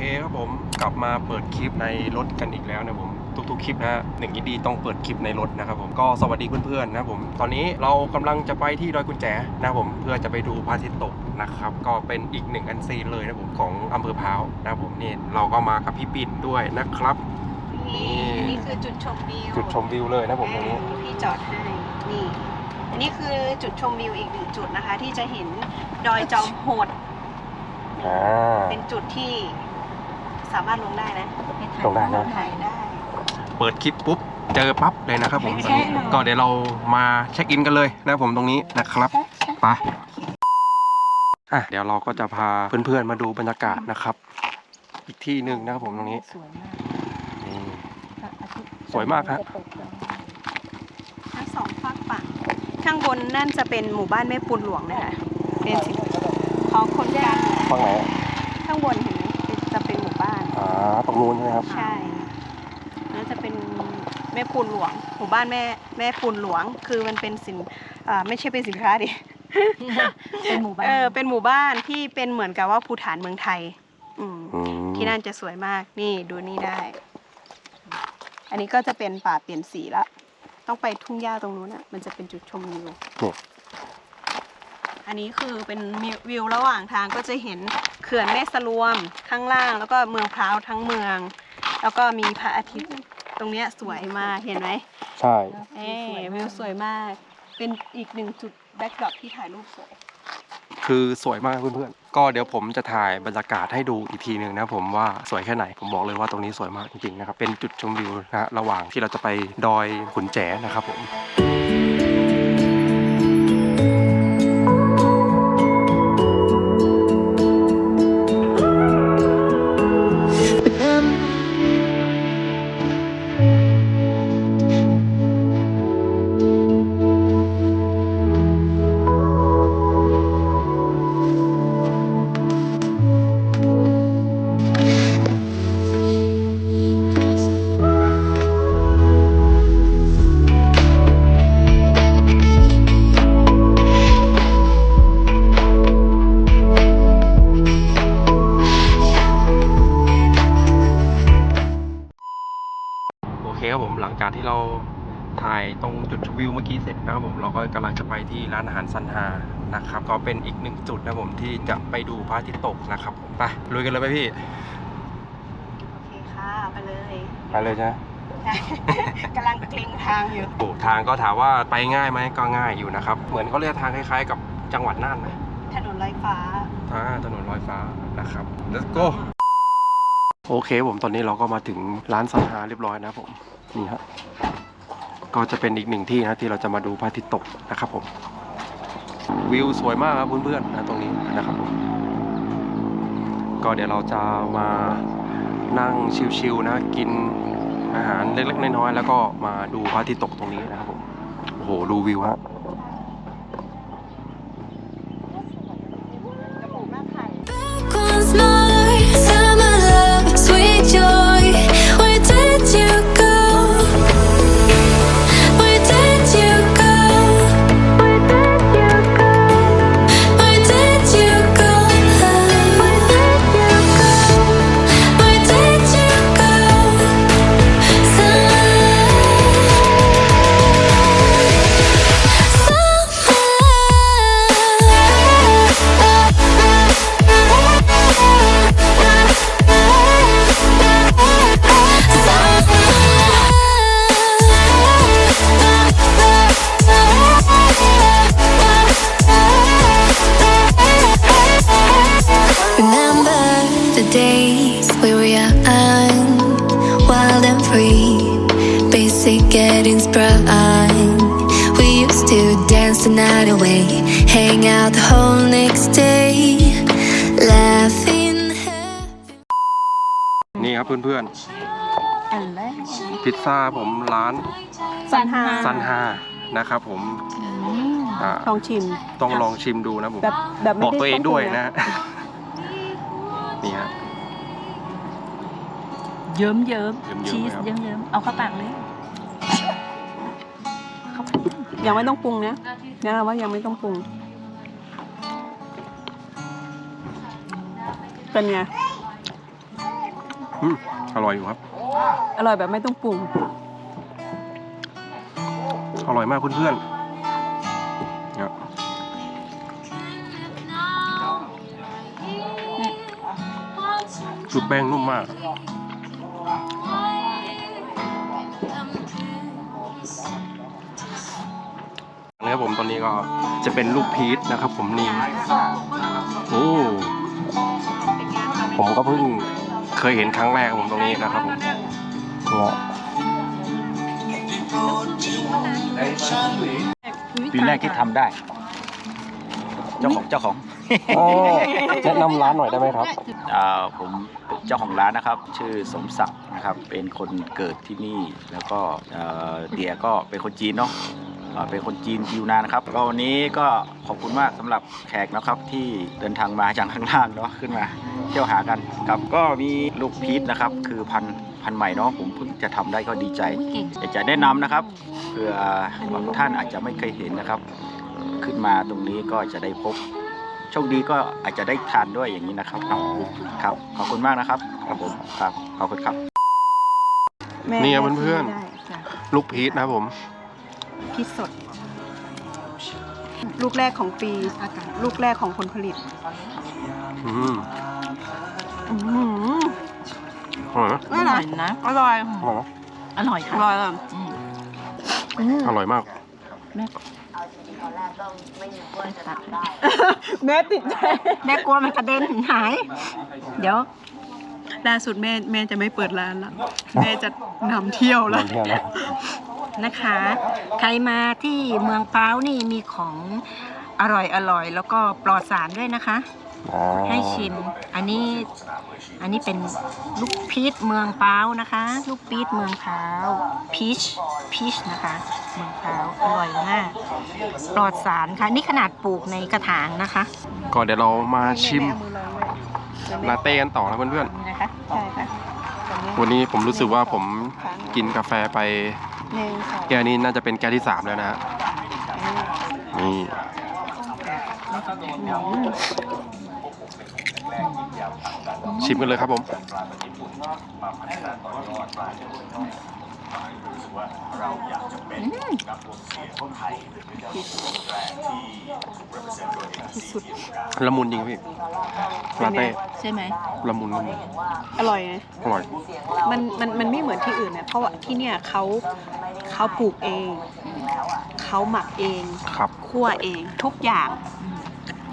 เคครับผมกลับมาเปิดคลิปในรถกันอีกแล้วนะผมทุกๆคลิปนะฮะหนึ่งยินดีต้องเปิดคลิปในรถนะครับผมก็สวัสดีเพื่อนๆนะครับผมตอนนี้เรากำลังจะไปที่ดอยกุญแจนะครับผมเพื่อจะไปดูพระอาทิตย์ตกนะครับก็เป็นอีกหนึ่งอันซีนเลยนะผมของอำเภอพร้าวนะครับผมนี่เราก็มากับพี่ปิ่นด้วยนะครับนี่อันนี้คือจุดชมวิวจุดชมวิวเลยนะผมตรงนี้อ่าพี่จอดให้นี่อันนี้คือจุดชมวิวอีกหนึ่งจุดนะคะ ที่จะเห็นดอยจอมโหดอ่าเป็นจุดที่ สามารถลงได้นะลงได้นะ ถ่ายได้ เปิดคลิปปุ๊บเจอปั๊บเลยนะครับผมใช่ค่ะก็เดี๋ยวเรามาเช็คอินกันเลยนะครับผมตรงนี้นะครับไปอะเดี๋ยวเราก็จะพาเพื่อนๆมาดูบรรยากาศนะครับ อีกที่หนึ่งนะครับผมตรงนี้สวยมากนี่ พระอาทิตย์สวยมากฮะ จตกแล้วทั้งสองฝากฝั่งข้างบนนั่นจะเป็นหมู่บ้านแม่ปูนหลวงนะคะเป็นสิของคนกลางฝั่งไหนอะข้างบนเห็นไหมจะเป็นห มู่บ้าน อ่าตรงนู้นใช่ไหมครับ ใช่นั่นจะเป็นแม่ปูนหลวง หมู่บ้านแม่แม่ปูนหลวง คือมันเป็นสินอ่าไม่ใช่เป็นสินค้าดิ เป็นหมู่บ้านเออเป็นหมู่บ้านที่เป็นเหมือนกับว่าภูฐานเมืองไทย อืมอืมที่นั่นจะสวยมาก นี่ดูนี่ได้ อันนี้ก็จะเป็นป่าเปลี่ยนสีละ ต้องไปทุ่งหญ้าตรงนู้นอะ มันจะเป็นจุดชมวิวนี่อันนี้คือเป็นวิวระหว่างทางก็จะเห็นเขื่อนแม่สลวมข้างล่าง แล้วก็เมืองพร้าวทั้งเมือง แล้วก็มีพระอาทิตย์ตรงเนี้ยสวยมากเห็นไหมใช่ เอ้วิวสวยมาก เป็นอีกหนึ่งจุดแบ็กดรอปที่ถ่ายรูปสวย คือสวยมากเพื่อนๆ ก็เดี๋ยวผมจะถ่ายบรรยากาศให้ดูอีกทีหนึ่งนะผมว่าสวยแค่ไหน ผมบอกเลยว่าตรงนี้สวยมากจริงๆนะครับ เป็นจุดชมวิวนะฮะระหว่างที่เราจะไปดอยขุนแจนะครับผม ครับผมหลังจากที่เราถ่ายตรงจุดชมวิวเมื่อกี้เสร็จนะครับผมเราก็กำลังจะไปที่ร้านอาหารซันฮานะครับ ก็เป็นอีกหนึ่งจุดนะผมที่จะไปดูพระอาทิตย์ตกนะครับผมไปลุยกันเลยไหมพี่โอเคค่ะไปเลยไปเลยใช่ไหมกำลังเกรงทางอยู่โอ้ทางก็ถามว่าไปง่ายไหมก็ง่ายอยู่นะครับ เหมือนเขาเรียกทางคล้ายๆ กับจังหวัดน่านนะถนนลอยฟ้าอ่าถนนลอยฟ้านะครับ let's go โอเคผมตอนนี้เราก็มาถึงร้านซันฮาเรียบร้อยนะครับผม นี่ฮะก็จะเป็นอีกหนึ่งที่นะที่เราจะมาดูพระอาทิตย์ตกนะครับผม วิวสวยมากครับเพื่อนๆนะตรงนี้นะครับผมก็เดี๋ยวเราจะมานั่งชิลๆนะกินอาหารเล็กๆน้อยๆแล้วก็มาดูพระอาทิตย์ตกตรงนี้นะครับผมโอ้โหดูวิวฮะ hang out the whole next day, laughing. happy. นี่ครับเพื่อนอันแรกๆพิซซ่าผมร้านสันหาซันฮานะครับผมอ่าลองชิม ต้องลองชิมดูนะผมแบบแบบไม่บอกได้ตัวเองด้วยนะต้ปรุนี่ฮะเยิ้มเยิ้มเยิ้มๆชีสครับเยิ้มเยิ้มเอาเข้าปากเลยยังไม่ต้องปรุงนะนะว่ายังไม่ต้องปรุง เป็นไง อืมอร่อยอยู่ครับ อร่อยแบบไม่ต้องปรุง อร่อยมากเพื่อนๆเนี่ยคือแป้งนุ่มมาก นะครับผมตอนนี้ก็จะเป็นลูกพีชนะครับผมนี่ โอ้ ผมก็เพิ่งเคยเห็นครั้งแรกครับผมตรงนี้นะครับผมเนี่ยปีแรกที่ทำได้ เจ้าของเจ้าของโอ้แนะนำร้านหน่อยได้ไหมครับอ่าผมเป็นเจ้าของร้านนะครับ ชื่อสมศักดิ์นะครับ เป็นคนเกิดที่นี่แล้วก็เอ่อเดียก็เป็นคนจีนเนาะอ่า เป็นคนจีนอยู่นานนะครับก็วันนี้ก็ขอบคุณมากสำหรับแขกนะครับที่เดินทางมาจากข้างล่างเนาะขึ้นมาเที่ยวหากันครับก็มีลูกพีชนะครับ คือพันธุ์พันธุ์ใหม่เนาะผมเพิ่งจะทำได้ก็ดีใจเก่งอยากจะแนะนำนะครับเผื่อบางท่านอาจจะไม่เคยเห็นนะครับ ขึ้นมาตรงนี้ก็จะได้พบโชคดีก็อาจจะได้ทานด้วยอย่างนี้นะครับครับขอบคุณมากนะครับครับผมครับขอบคุณครับนี่ครับเพื่อนได้จ้ะๆลูกพีชนะครับผม พริกสด ลูกแรกของปี ลูกแรกของผลผลิต อืมอื้อหืออร่อยไหมอร่อยนะ อร่อย อร่อยไหมอร่อยอค่ะร่อยอะอืมอร่อยมากแม่ตัดให้แม่ติดใจแม่กลัวมันกระเด็นหาย เดี๋ยวล่าสุดแม่แม่จะไม่เปิดร้านละแม่จะนำเที่ยวแล้ว นำเที่ยวนะนะคะ ใครมาที่เมืองพร้าวนี่มีของอร่อยอร่อยแล้วก็ปลอดสารด้วยนะคะอ่าให้ชิม อันนี้ อันนี้เป็นลูกพีชเมืองพร้าวนะคะ ลูกพีชเมืองพร้าวพีชพีชนะคะ เมืองพร้าวอร่อยมาก ปลอดสารค่ะ นี่ขนาดปลูกในกระถางนะคะก็เดี๋ยวเรามาชิมแเอามือลองเลยเดี๋ยวแม่ลาเต้กันต่อนะเพื่อนนี่นะคะ ใช่ค่ะ ๆ วันนี้ผมรู้สึกว่าผมกินกาแฟไป หนึ่งสองแก้วนี้น่าจะเป็นแก้วที่สามแล้วนะฮะนี่ชิมกันเลยครับผม ที่สุดละมุนจริงพี่ลาเต้ใช่ไหมละมุนละมุนอร่อยนะอร่อย มันมันมันไม่เหมือนที่อื่นนะเพราะว่าที่เนี่ยเขาเขาปลูกเอง เขาหมักเองครับคั่วเองทุกอย่าง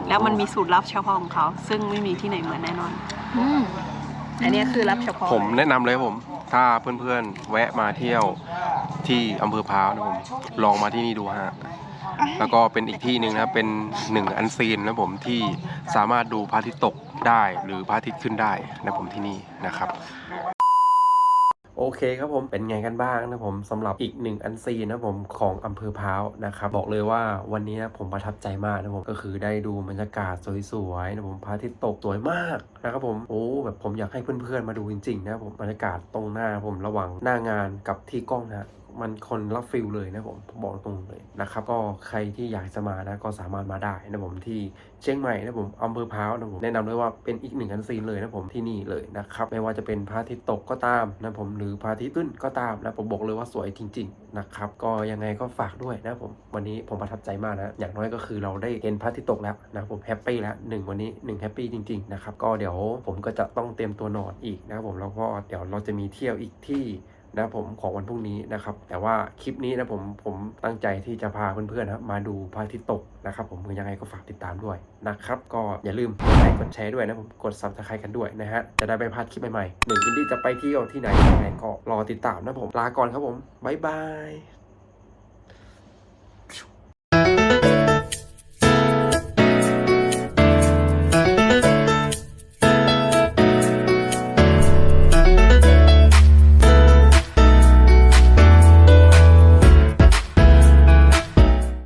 แล้วมันมีสูตรลับเฉพาะของเขา ซึ่งไม่มีที่ไหนเหมือนแน่นอน อืมอันเนี้ยคือรับเฉพาะผมแนะนำเลยครับผม ถ้าเพื่อนๆแวะมาเที่ยวที่อำเภอพร้าวนะผมลองมาที่นี่ดูฮะแล้วก็เป็นอีกที่หนึ่งนะเป็นหนึ่งอันซีนนะผมที่สามารถดูพระอาทิตย์ตกได้หรือพระอาทิตย์ขึ้นได้นะผมที่นี่นะครับ โอเคครับผมเป็นไงกันบ้างนะผมสำหรับอีกหนึ่งอันซีนะผมของอำเภอพร้าวนะครับบอกเลยว่าวันนี้นะผมประทับใจมากนะผมก็คือได้ดูบรรยากาศสวยๆนะผมพระอาทิตย์ตกสวยมากนะครับผมโอ้แบบผมอยากให้เพื่อนๆมาดูจริงๆนะผมบรรยากาศตรงหน้าผมระหว่างหน้างานกับที่กล้องนะ มันคนละฟิลเลยนะผมบอกตรงเลยนะครับก็ใครที่อยากจะมานะก็สามารถมาได้นะผมที่เชียงใหม่นะผมอำเภอพร้าวนะผมแนะนำด้วยว่าเป็นอีกหนึ่งอันซีนเลยนะผมที่นี่เลยนะครับไม่ว่าจะเป็นพระอาทิตย์ตกก็ตามนะผมหรือพระอาทิตย์ขึ้นก็ตามนะผมบอกเลยว่าสวยจริง ๆนะครับก็ยังไงก็ฝากด้วยนะผมวันนี้ผมประทับใจมากนะอย่างน้อยก็คือเราได้เห็นพระอาทิตย์ตกแล้วนะผมแฮปปี้แล้วหนึ่งวันนี้หนึ่งแฮปปี้จริงๆนะครับก็เดี๋ยวผมก็จะต้องเตรียมตัวนอนอีกนะครับผมแล้วก็เดี๋ยวเราจะมีเที่ยวอีกที่ นะผมของวันพรุ่งนี้นะครับ แต่ว่าคลิปนี้นะผมผมตั้งใจที่จะพาเพื่อนๆนะมาดูพระอาทิตย์ตกนะครับ ผมยังไงก็ฝากติดตามด้วยนะครับ ก็อย่าลืมกดไลค์กดแชร์ด้วยนะผมกดซับสไครต์กันด้วยนะฮะจะได้ไม่พลาดคลิปใหม่ๆหนึ่งอินดี้จะไปเที่ยวที่ไหนยังไงก็รอติดตามนะผมลาก่อนครับผมบ๊ายบาย